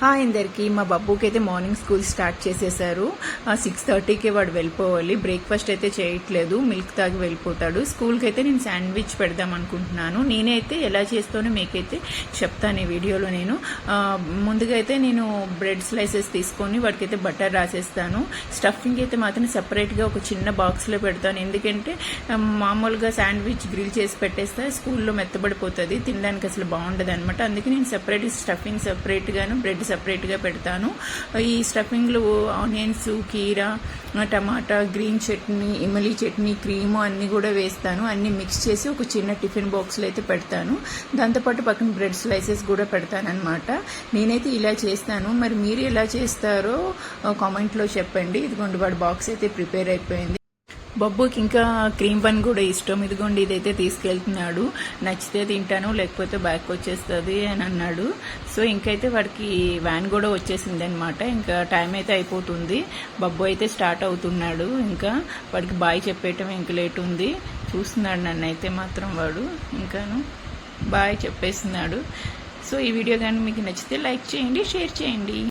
Hi అందరికి. మా బాబుకి అయితే మార్నింగ్ స్కూల్ స్టార్ట్ చేసేసారు. సిక్స్ థర్టీకే వాడు వెళ్ళిపోవాలి. బ్రేక్ఫాస్ట్ అయితే చేయట్లేదు. మిల్క్ తాగి వెళ్ళిపోతాడు. స్కూల్కి అయితే నేను శాండ్విచ్ పెడదాం అనుకుంటున్నాను. నేనైతే ఎలా చేస్తానో మీకైతే చెప్తాను ఈ వీడియోలో నేను. ముందుగా అయితే నేను బ్రెడ్ స్లైసెస్ తీసుకొని వాడికైతే బటర్ రాసేస్తాను. స్టఫింగ్ అయితే మాత్రం సపరేట్గా ఒక చిన్న బాక్స్లో పెడతాను. ఎందుకంటే మామూలుగా శాండ్విచ్ గ్రిల్ చేసి పెట్టేస్తే స్కూల్లో మెత్తబడిపోతుంది. తినడానికి అసలు బాగుండదు అనమాట అందుకే నేను సపరేట్ స్టఫింగ్ సపరేట్గాను బ్రెడ్ సపరేట్గా పెడతాను. ఈ స్టఫింగ్లో ఆనియన్స్ కీరా టమాటా గ్రీన్ చట్నీ ఇమలి చట్నీ క్రీము అన్నీ కూడా వేస్తాను. అన్నీ మిక్స్ చేసి ఒక చిన్న టిఫిన్ బాక్స్లో అయితే పెడతాను. దాంతోపాటు పక్కన బ్రెడ్ స్లైసెస్ కూడా పెడతాను అనమాట నేనైతే ఇలా చేస్తాను. మరి మీరు ఎలా చేస్తారో కామెంట్లో చెప్పండి. ఇదిగోండి వాడు బాక్స్ అయితే ప్రిపేర్ అయిపోయింది. బొబ్బుకి ఇంకా క్రీమ్ బన్ కూడా ఇష్టం. ఇదిగోండి ఇదైతే తీసుకెళ్తున్నాడు. నచ్చితే తింటాను లేకపోతే బ్యాక్ వచ్చేస్తుంది అని అన్నాడు. సో ఇంకైతే వాడికి వ్యాన్ కూడా వచ్చేసింది అనమాట ఇంకా టైం అయితే అయిపోతుంది. బబ్బు అయితే స్టార్ట్ అవుతున్నాడు. ఇంకా వాడికి బాయ్ చెప్పేయటం ఇంక లేట్ ఉంది. చూస్తున్నాడు నన్ను అయితే మాత్రం వాడు. ఇంకాను బాయ్ చెప్పేస్తున్నాడు. సో ఈ వీడియో కానీ మీకు నచ్చితే లైక్ చేయండి షేర్ చేయండి.